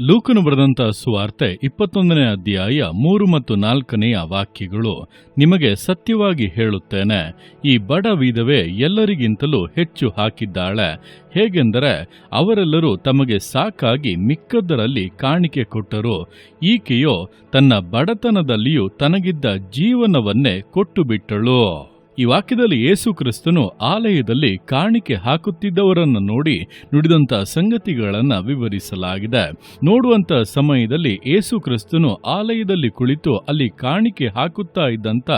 ಲೂಕನು ಬರೆದಂತ ಸುವಾರ್ತೆ ಇಪ್ಪತ್ತೊಂದನೇ ಅಧ್ಯಾಯ ಮೂರು ಮತ್ತು ನಾಲ್ಕನೆಯ ವಾಕ್ಯಗಳು ನಿಮಗೆ ಸತ್ಯವಾಗಿ ಹೇಳುತ್ತೇನೆ. ಈ ಬಡ ವಿಧವೆ ಎಲ್ಲರಿಗಿಂತಲೂ ಹೆಚ್ಚು ಹಾಕಿದ್ದಾಳೆ. ಹೇಗೆಂದರೆ ಅವರೆಲ್ಲರೂ ತಮಗೆ ಸಾಕಾಗಿ ಮಿಕ್ಕದ್ದರಲ್ಲಿ ಕಾಣಿಕೆ ಕೊಟ್ಟರು. ಈಕೆಯೋ ತನ್ನ ಬಡತನದಲ್ಲಿಯೂ ತನಗಿದ್ದ ಜೀವನವನ್ನೇ ಕೊಟ್ಟು ಬಿಟ್ಟಳು ಈ ವಾಕ್ಯದಲ್ಲಿ ಯೇಸು ಕ್ರಿಸ್ತನು ಆಲಯದಲ್ಲಿ ಕಾಣಿಕೆ ಹಾಕುತ್ತಿದ್ದವರನ್ನು ನೋಡಿ ನುಡಿದಂತಹ ಸಂಗತಿಗಳನ್ನು ವಿವರಿಸಲಾಗಿದೆ. ನೋಡುವಂತ ಸಮಯದಲ್ಲಿ ಯೇಸು ಕ್ರಿಸ್ತನು ಆಲಯದಲ್ಲಿ ಕುಳಿತು ಅಲ್ಲಿ ಕಾಣಿಕೆ ಹಾಕುತ್ತಾ ಇದ್ದಂತ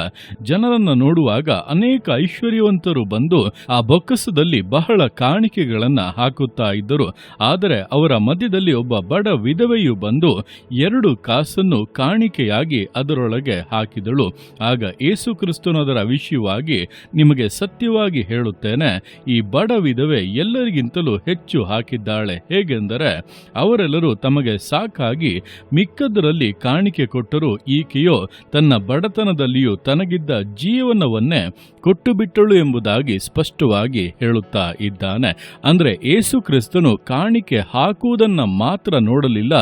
ಜನರನ್ನು ನೋಡುವಾಗ ಅನೇಕ ಐಶ್ವರ್ಯವಂತರು ಬಂದು ಆ ಬೊಕ್ಕಸದಲ್ಲಿ ಬಹಳ ಕಾಣಿಕೆಗಳನ್ನು ಹಾಕುತ್ತಾ ಇದ್ದರು. ಆದರೆ ಅವರ ಮಧ್ಯದಲ್ಲಿ ಒಬ್ಬ ಬಡ ವಿಧವೆಯು ಬಂದು ಎರಡು ಕಾಸನ್ನು ಕಾಣಿಕೆಯಾಗಿ ಅದರೊಳಗೆ ಹಾಕಿದಳು. ಆಗ ಯೇಸು ಕ್ರಿಸ್ತನು ಅದರ ವಿಷಯವಾಗಿ ನಿಮಗೆ ಸತ್ಯವಾಗಿ ಹೇಳುತ್ತೇನೆ, ಈ ಬಡ ವಿಧವೆ ಎಲ್ಲರಿಗಿಂತಲೂ ಹೆಚ್ಚು ಹಾಕಿದ್ದಾಳೆ. ಹೇಗೆಂದರೆ, ಅವರೆಲ್ಲರೂ ತಮಗೆ ಸಾಕಾಗಿ ಮಿಕ್ಕದರಲ್ಲಿ ಕಾಣಿಕೆ ಕೊಟ್ಟರೂ ಈಕೆಯೋ ತನ್ನ ಬಡತನದಲ್ಲಿಯೂ ತನಗಿದ್ದ ಜೀವನವನ್ನೇ ಕೊಟ್ಟು ಬಿಟ್ಟಳು ಎಂಬುದಾಗಿ ಸ್ಪಷ್ಟವಾಗಿ ಹೇಳುತ್ತಾ ಇದ್ದಾನೆ. ಅಂದ್ರೆ ಏಸು ಕ್ರಿಸ್ತನು ಕಾಣಿಕೆ ಹಾಕುವುದನ್ನ ಮಾತ್ರ ನೋಡಲಿಲ್ಲ,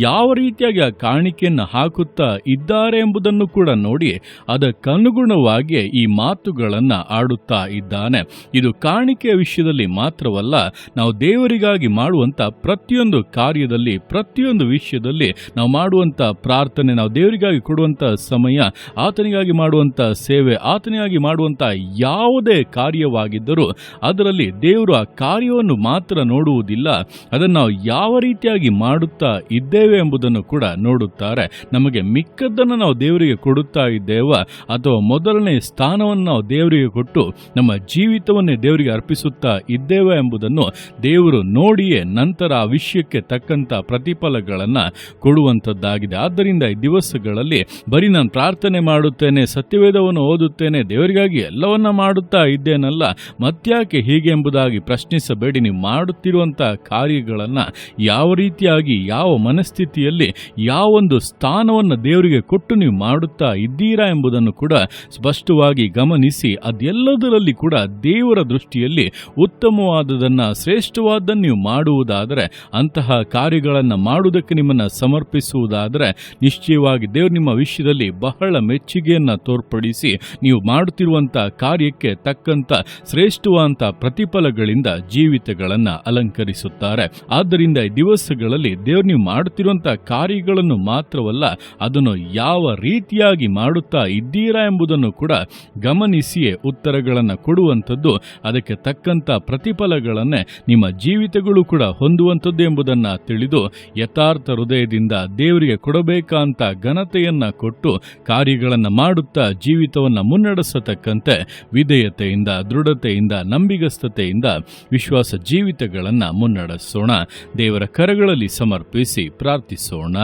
ಯಾವ ರೀತಿಯಾಗಿ ಆ ಕಾಣಿಕೆಯನ್ನು ಹಾಕುತ್ತಾ ಇದ್ದಾರೆ ಎಂಬುದನ್ನು ಕೂಡ ನೋಡಿ ಅದಕ್ಕನುಗುಣವಾಗಿ ಈ ಮಾತುಗಳನ್ನ ಆಡುತ್ತಾ ಇದ್ದಾನೆ. ಇದು ಕಾಣಿಕೆಯ ವಿಷಯದಲ್ಲಿ ಮಾತ್ರವಲ್ಲ, ನಾವು ದೇವರಿಗಾಗಿ ಮಾಡುವಂತ ಪ್ರತಿಯೊಂದು ಕಾರ್ಯದಲ್ಲಿ, ಪ್ರತಿಯೊಂದು ವಿಷಯದಲ್ಲಿ ನಾವು ಮಾಡುವಂಥ ಪ್ರಾರ್ಥನೆ, ನಾವು ದೇವರಿಗಾಗಿ ಕೊಡುವಂಥ ಸಮಯ, ಆತನಿಗಾಗಿ ಮಾಡುವಂತ ಸೇವೆ, ಆತನಿಗಾಗಿ ಮಾಡುವಂಥ ಯಾವುದೇ ಕಾರ್ಯವಾಗಿದ್ದರೂ ಅದರಲ್ಲಿ ದೇವರು ಆ ಕಾರ್ಯವನ್ನು ಮಾತ್ರ ನೋಡುವುದಿಲ್ಲ. ಅದನ್ನು ನಾವು ಯಾವ ರೀತಿಯಾಗಿ ಮಾಡುತ್ತಾ ಇದ್ದೇವೆ ಎಂಬುದನ್ನು ಕೂಡ ನೋಡುತ್ತಾರೆ. ನಮಗೆ ಮಿಕ್ಕದ್ದನ್ನು ನಾವು ದೇವರಿಗೆ ಕೊಡುತ್ತಾ ಇದ್ದೇವ, ಅಥವಾ ಮೊದಲನೇ ಸ್ಥಾನವನ್ನು ನಾವು ದೇವರಿಗೆ ಕೊಟ್ಟು ನಮ್ಮ ಜೀವಿತವನ್ನೇ ದೇವರಿಗೆ ಅರ್ಪಿಸುತ್ತಾ ಇದ್ದೇವೆ ಎಂಬುದನ್ನು ದೇವರು ನೋಡಿಯೇ ನಂತರ ಆ ವಿಷಯಕ್ಕೆ ತಕ್ಕಂತ ಪ್ರತಿಫಲಗಳನ್ನು ಕೊಡುವಂಥದ್ದಾಗಿದೆ. ಆದ್ದರಿಂದ ಈ ದಿವಸಗಳಲ್ಲಿ ಬರೀ ನಾನು ಪ್ರಾರ್ಥನೆ ಮಾಡುತ್ತೇನೆ, ಸತ್ಯವೇದವನ್ನು ಓದುತ್ತೇನೆ, ದೇವರಿಗಾಗಿ ಎಲ್ಲವನ್ನ ಮಾಡುತ್ತಾ ಇದ್ದೇನಲ್ಲ ಮತ್ಯಾಕೆ ಹೀಗೆ ಎಂಬುದಾಗಿ ಪ್ರಶ್ನಿಸಬೇಡಿ. ನೀವು ಮಾಡುತ್ತಿರುವಂಥ ಕಾರ್ಯಗಳನ್ನು ಯಾವ ರೀತಿಯಾಗಿ, ಯಾವ ಮನಸ್ಥಿತಿಯಲ್ಲಿ, ಯಾವೊಂದು ಸ್ಥಾನವನ್ನು ದೇವರಿಗೆ ಕೊಟ್ಟು ನೀವು ಮಾಡುತ್ತಾ ಇದ್ದೀರಾ ಎಂಬುದನ್ನು ಕೂಡ ಸ್ಪಷ್ಟವಾಗಿ ಗಮನಿಸಿ, ಅದೆಲ್ಲದರಲ್ಲಿ ಕೂಡ ದೇವರ ದೃಷ್ಟಿಯಲ್ಲಿ ಉತ್ತಮವಾದದನ್ನು ಶ್ರೇಷ್ಠವಾದನ್ನು ನೀವು ಮಾಡುವುದಾದರೆ, ಅಂತಹ ಕಾರ್ಯಗಳನ್ನು ಮಾಡುವುದಕ್ಕೆ ನಿಮ್ಮನ್ನು ಸಮರ್ಪಿಸುವುದಾದರೆ, ನಿಶ್ಚಯವಾಗಿ ದೇವರು ನಿಮ್ಮ ವಿಷಯದಲ್ಲಿ ಬಹಳ ಮೆಚ್ಚುಗೆಯನ್ನು ತೋರ್ಪಡಿಸಿ, ನೀವು ಮಾಡುತ್ತಿರುವಂಥ ಕಾರ್ಯಕ್ಕೆ ತಕ್ಕಂತ ಶ್ರೇಷ್ಠವಾದಂಥ ಪ್ರತಿಫಲಗಳಿಂದ ಜೀವಿತಗಳನ್ನು ಅಲಂಕರಿಸುತ್ತಾರೆ. ಆದ್ದರಿಂದ ಈ ದಿವಸಗಳಲ್ಲಿ ದೇವರು ನೀವು ಮಾಡುತ್ತಿರುವಂಥ ಕಾರ್ಯಗಳನ್ನು ಮಾತ್ರವಲ್ಲ, ಅದನ್ನು ಯಾವ ರೀತಿಯಾಗಿ ಮಾಡುತ್ತಾ ಇದ್ದೀರಾ ಎಂಬುದನ್ನು ಕೂಡ ಗಮನಿಸಿಯೇ ಉತ್ತರಗಳನ್ನು ಕೊಡುವಂಥದ್ದು, ಅದಕ್ಕೆ ತಕ್ಕಂಥ ಪ್ರತಿಫಲಗಳನ್ನೇ ನಿಮ್ಮ ಜೀವಿತಗಳು ಕೂಡ ಹೊಂದುವಂಥದ್ದು ಎಂಬುದನ್ನು ತಿಳಿದು ಯಥಾರ್ಥ ಹೃದಯದಿಂದ ದೇವರಿಗೆ ಕೊಡಬೇಕಂತ ಘನತೆಯನ್ನು ಕೊಟ್ಟು ಕಾರ್ಯಗಳನ್ನು ಮಾಡುತ್ತಾ ಜೀವಿತವನ್ನು ಮುನ್ನಡೆಸತಕ್ಕಂತೆ ವಿಧೇಯತೆಯಿಂದ, ದೃಢತೆಯಿಂದ, ನಂಬಿಗಸ್ತತೆಯಿಂದ ವಿಶ್ವಾಸ ಜೀವಿತಗಳನ್ನು ಮುನ್ನಡೆಸೋಣ. ದೇವರ ಕರಗಳಲ್ಲಿ ಸಮರ್ಪಿಸಿ ಪ್ರಾರ್ಥಿಸೋಣ.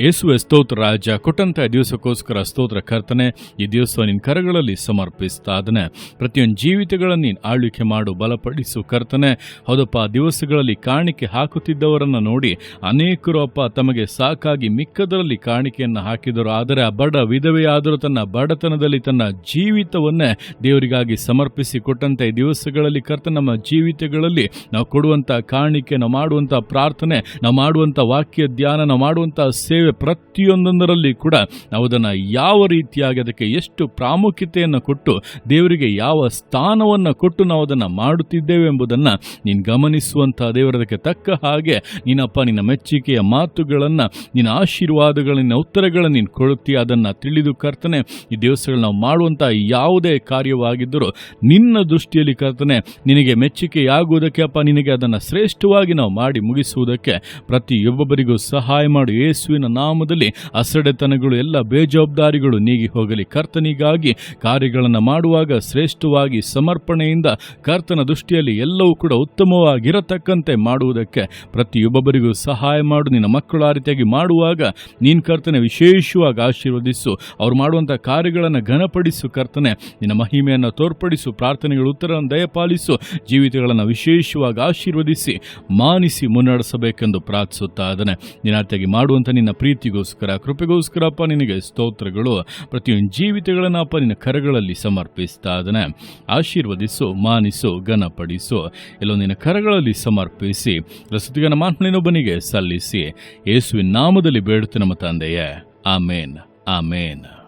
ಯೇಸುವೆ ಸ್ತೋತ್ರ ರಾಜ ಕೊಟ್ಟಂತ ದಿವಸಕ್ಕೋಸ್ಕರ ಸ್ತೋತ್ರ ಕರ್ತನೆ, ಈ ದಿವಸ ನಿನ್ನ ಕರಗಳಲ್ಲಿ ಸಮರ್ಪಿಸ್ತಾ ಅದನ್ನ ಪ್ರತಿಯೊಂದು ಜೀವಿತಗಳನ್ನು ನೀನು ಆಳ್ವಿಕೆ ಮಾಡು, ಬಲಪಡಿಸು ಕರ್ತನೆ. ಹೌದಪ್ಪ ದಿವಸಗಳಲ್ಲಿ ಕಾಣಿಕೆ ಹಾಕುತ್ತಿದ್ದವರನ್ನು ನೋಡಿ ಅನೇಕರು ಅಪ್ಪ ತಮಗೆ ಸಾಕಾಗಿ ಮಿಕ್ಕದರಲ್ಲಿ ಕಾಣಿಕೆಯನ್ನು ಹಾಕಿದರು. ಆದರೆ ಆ ಬಡ ವಿಧವೆಯಾದರೂ ತನ್ನ ಬಡತನದಲ್ಲಿ ತನ್ನ ಜೀವಿತವನ್ನೇ ದೇವರಿಗಾಗಿ ಸಮರ್ಪಿಸಿ ಕೊಟ್ಟಂತ ಈ ದಿವಸಗಳಲ್ಲಿ ಕರ್ತ ನಮ್ಮ ಜೀವಿತಗಳಲ್ಲಿ ನಾವು ಕೊಡುವಂಥ ಕಾಣಿಕೆ ನಾವು ಮಾಡುವಂಥ ಪ್ರಾರ್ಥನೆ, ನಾವು ಮಾಡುವಂಥ ವಾಕ್ಯ ಧ್ಯಾನ, ನಾವು ಮಾಡುವಂಥ ಸೇವೆ ಪ್ರತಿಯೊಂದೊಂದರಲ್ಲಿ ಕೂಡ ನಾವು ಅದನ್ನು ಯಾವ ರೀತಿಯಾಗಿ ಅದಕ್ಕೆ ಎಷ್ಟು ಪ್ರಾಮುಖ್ಯತೆಯನ್ನು ಕೊಟ್ಟು ದೇವರಿಗೆ ಯಾವ ಸ್ಥಾನವನ್ನು ಕೊಟ್ಟು ನಾವು ಅದನ್ನು ಮಾಡುತ್ತಿದ್ದೇವೆ ಎಂಬುದನ್ನು ನೀನು ಗಮನಿಸುವಂಥ ದೇವರದಕ್ಕೆ ತಕ್ಕ ಹಾಗೆ ನೀನಪ್ಪ ನಿನ್ನ ಮೆಚ್ಚುಗೆಯ ಮಾತುಗಳನ್ನು, ನಿನ್ನ ಆಶೀರ್ವಾದಗಳ ನಿನ್ನ ಉತ್ತರಗಳನ್ನು ನೀನು ಕೊಡುತ್ತೀಯ ಅದನ್ನು ತಿಳಿದು ಕರ್ತನೆ, ಈ ದಿವಸಗಳು ನಾವು ಮಾಡುವಂಥ ಯಾವುದೇ ಕಾರ್ಯವಾಗಿದ್ದರೂ ನಿನ್ನ ದೃಷ್ಟಿಯಲ್ಲಿ ಕರ್ತನೆ, ನಿನಗೆ ಮೆಚ್ಚುಗೆಯಾಗುವುದಕ್ಕೆ ಅಪ್ಪ ನಿನಗೆ ಅದನ್ನು ಶ್ರೇಷ್ಠವಾಗಿ ನಾವು ಮಾಡಿ ಮುಗಿಸುವುದಕ್ಕೆ ಪ್ರತಿಯೊಬ್ಬೊಬ್ಬರಿಗೂ ಸಹಾಯ ಮಾಡು. ಯೇಸುವಿನ ನಾಮದಲ್ಲಿ ಅಸಡೆತನಗಳು, ಎಲ್ಲ ಬೇಜವಾಬ್ದಾರಿಗಳು ನೀಗಿ ಹೋಗಲಿ. ಕರ್ತನಿಗಾಗಿ ಕಾರ್ಯಗಳನ್ನು ಮಾಡುವಾಗ ಶ್ರೇಷ್ಠವಾಗಿ ಸಮರ್ಪಣೆಯಿಂದ ಕರ್ತನ ದೃಷ್ಟಿಯಲ್ಲಿ ಎಲ್ಲವೂ ಕೂಡ ಉತ್ತಮವಾಗಿರತಕ್ಕಂತೆ ಮಾಡುವುದಕ್ಕೆ ಪ್ರತಿಯೊಬ್ಬೊಬ್ಬರಿಗೂ ಸಹಾಯ ಮಾಡು. ನಿನ್ನ ಮಕ್ಕಳು ಆ ರೀತಿಯಾಗಿ ಮಾಡುವಾಗ ನೀನು ಕರ್ತನೆ ವಿಶೇಷವಾಗಿ ಆಶೀರ್ವದಿಸು. ಅವ್ರು ಮಾಡುವಂಥ ಕಾರ್ಯಗಳನ್ನು ಘನಪಡಿಸು ಕರ್ತನೆ. ನಿನ್ನ ಮಹಿಮೆಯನ್ನು ತೋರ್ಪಡಿಸು, ಪ್ರಾರ್ಥನೆಗಳ ಉತ್ತರವನ್ನು ದಯಪಾಲಿಸು, ಜೀವಿತಗಳನ್ನು ವಿಶೇಷವಾಗಿ ಆಶೀರ್ವದಿಸಿ, ಮಾನಿಸಿ ಮುನ್ನಡೆಸಬೇಕೆಂದು ಪ್ರಾರ್ಥಿಸುತ್ತಾ ಅದನೆ ನಿನ್ನ ಮಾಡುವಂಥ ನಿನ್ನ ಪ್ರೀತಿಗೋಸ್ಕರ, ಕೃಪೆಗೋಸ್ಕರ ಅಪ್ಪ ನಿನಗೆ ಸ್ತೋತ್ರಗಳು. ಪ್ರತಿಯೊಂದು ಜೀವಿತಗಳನ್ನು ಅಪ್ಪ ನಿನ್ನ ಕರಗಳಲ್ಲಿ ಸಮರ್ಪಿಸ್ತಾ ಇದ್ದಾನೆ. ಆಶೀರ್ವದಿಸು, ಮಾನಿಸು, ಘನಪಡಿಸು. ಎಲ್ಲೋ ನಿನ್ನ ಕರಗಳಲ್ಲಿ ಸಮರ್ಪಿಸಿ ರಸತಿಗನ ಮಾತನಿನೊಬ್ಬನಿಗೆ ಸಲ್ಲಿಸಿ. ಯೇಸುವಿನ ನಾಮದಲ್ಲಿ ಬೇಡುತ್ತೆ ನಮ್ಮ ತಂದೆಯೇ. ಆಮೇನ್. ಆಮೇನ್.